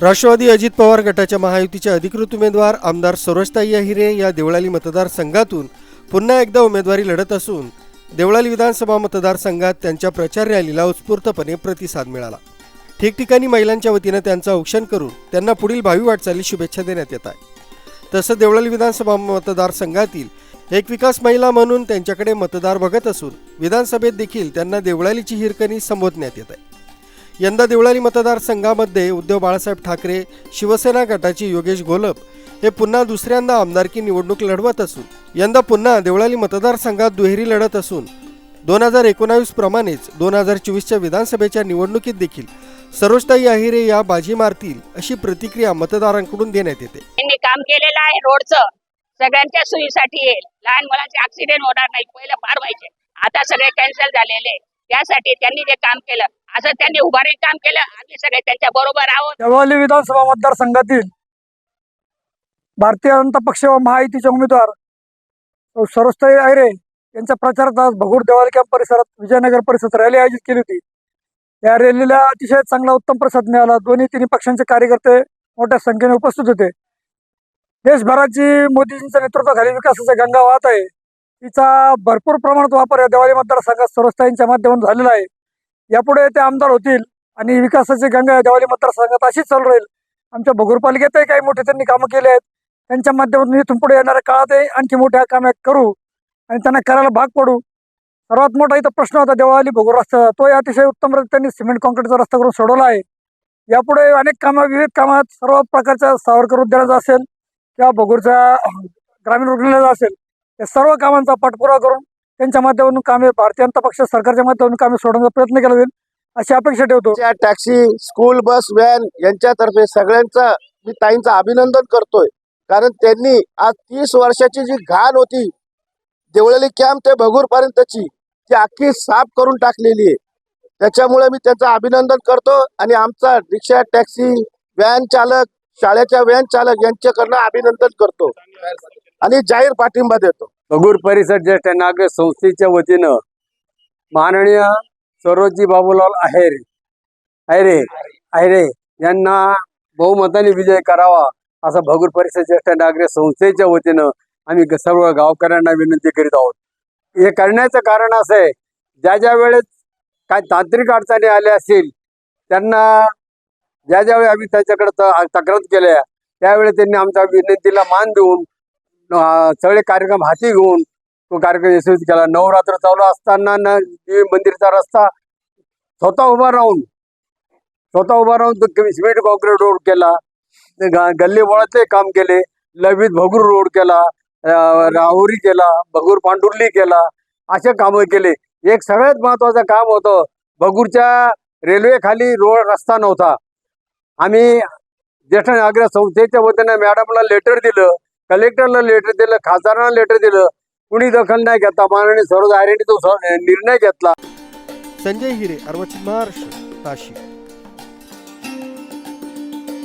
राष्ट्रवादी अजित पवार गटाच्या महायुतीचे अधिकृत उमेदवार आमदार सरोजताई अहिरे या देवळाली मतदारसंघातून पुन्हा एकदा उमेदवारी लढत असून देवळाली विधानसभा मतदारसंघात त्यांच्या प्रचार रॅलीला उत्स्फूर्तपणे प्रतिसाद मिळाला. ठिकठिकाणी महिलांच्या वतीनं त्यांचं औक्षण करून त्यांना पुढील भावी वाटचाली शुभेच्छा देण्यात येत आहे. तसं देवळाली विधानसभा मतदारसंघातील एक विकास महिला म्हणून त्यांच्याकडे मतदार बघत असून विधानसभेत देखील त्यांना देवळालीची हिरकणी संबोधण्यात येत आहे. यंदा देवळाली मतदारसंघामध्ये उद्धव बाळासाहेब ठाकरे शिवसेना गटाचे योगेश घोलप हे पुन्हा दुसऱ्यांदा आमदारकी निवडणूक लढवत असून यंदा पुन्हा देवळाली मतदारसंघात दुहेरी लढत असून दोन हजार एकोणावीस प्रमाणेच दोन हजार चोवीसच्या विधानसभेच्या निवडणुकीत देखील सरोजताई अहिरे या बाजी मारतील अशी प्रतिक्रिया मतदारांकडून देण्यात येते. त्यांनी काम केलेलं आहे रोडचं. सगळ्यांच्या सोयीसाठी येईल. लहान मुलांचे ऍक्सिडेंट होणार नाही. पहिलं फार व्हायचे. आता सगळे कॅन्सल झालेले. त्यासाठी त्यांनी जे काम केलं असं त्यांनी उभारी काम केलं. आम्ही सगळे त्यांच्या बरोबर आहोत. देवळाली विधानसभा मतदारसंघातील भारतीय जनता पक्ष व महायुतीचे उमेदवार सरोजताई आयरे यांच्या प्रचारात आज भगूर देवाली कॅम्प परिसरात विजयनगर परिसरात रॅली आयोजित केली होती. या रॅलीला अतिशय चांगला उत्तम प्रसाद मिळाला. दोन्ही तिन्ही पक्षांचे कार्यकर्ते मोठ्या संख्येने उपस्थित होते. देशभरात जी मोदीजींच्या नेतृत्वाखाली विकासाचा गंगा वाहत आहे तिचा भरपूर प्रमाणात वापर या देवाली मतदारसंघात सरोजताईंच्या माध्यमातून झालेला आहे. यापुढे ते आमदार होतील आणि विकासाची गंगा या देवाली मतदारसंघात अशीच चालू राहील. आमच्या भगूरपालिकेतही काही मोठे त्यांनी कामं केले आहेत. त्यांच्या माध्यमातून इथून पुढे येणाऱ्या काळातही आणखी मोठ्या कामे करू आणि त्यांना करायला भाग पडू. सर्वात मोठा इथं प्रश्न होता देवाली भगूर रस्त्याचा. तोही अतिशय उत्तम त्यांनी सिमेंट कॉन्क्रीटचा रस्ता करून सोडवला आहे. यापुढे अनेक कामं विविध कामात सर्व प्रकारच्या सावरकर उद्यानाचा असेल किंवा भगूरच्या ग्रामीण रुग्णालयाचा असेल या सर्व कामांचा पाठपुरावा करून त्यांच्या माध्यमातून कामे भारतीय जनता पक्ष सरकारच्या माध्यमातून कामे सोडवण्याचा प्रयत्न केला जाईल अशी अपेक्षा ठेवतो. त्या टॅक्सी स्कूल बस व्हॅन यांच्यातर्फे सगळ्यांचा मी ताईंचं अभिनंदन करतोय. कारण त्यांनी आज तीस वर्षाची जी घाण होती देवळली कॅम्प ते भगूरपर्यंतची ती अख्खी साफ करून टाकलेली आहे. त्याच्यामुळे मी त्यांचं अभिनंदन करतो आणि आमचा रिक्षा टॅक्सी व्हॅन चालक शाळेच्या व्हॅन चालक यांच्याकडनं अभिनंदन करतो. आणि जाहीर पाठिंबा देतो. भगूर परिसर ज्येष्ठ नागरिक संस्थेच्या वतीनं माननीय सरोजी बाबूलाल आहेर आहेरे आहेरे यांना बहुमताने विजय करावा असं भगूर परिसर ज्येष्ठ नागरिक संस्थेच्या वतीनं आम्ही सर्व गावकऱ्यांना विनंती करीत आहोत. हे करण्याचं कारण असं आहे ज्या ज्या वेळेस काय तांत्रिक अडचणी आल्या असतील त्यांना ज्या ज्यावेळी आम्ही त्याच्याकडे तक्रार केल्या त्यावेळी त्यांनी आमच्या विनंतीला मान देऊन सगळे कार्यक्रम हाती घेऊन तो कार्यक्रम यशस्वी केला. नवरात्र चालू असताना न देवी मंदिरचा रस्ता स्वतः उभा राहून स्वतः उभा राहून सिमेंट कॉन्क्रीट रोड केला. गल्ली बोळातले काम केले. लवित भगूर रोड केला. राहुरी केला. भगूर पांडुर्ली केला. असे कामं केले. एक सगळ्यात महत्वाचं काम होतं भगूरच्या रेल्वे खाली रोड रस्ता नव्हता. आम्ही ज्येष्ठ नागरिक संस्थेच्या वतीनं मॅडमला लेटर दिलं. कलेक्टरला लेटर दिलं खासदारांना लेटर दिलं. कुणी दखल नाही घेता माननीय सर्व आयरेंनी तो निर्णय घेतला. संजय हिरे अर्वचित महाराष्ट्र ताशी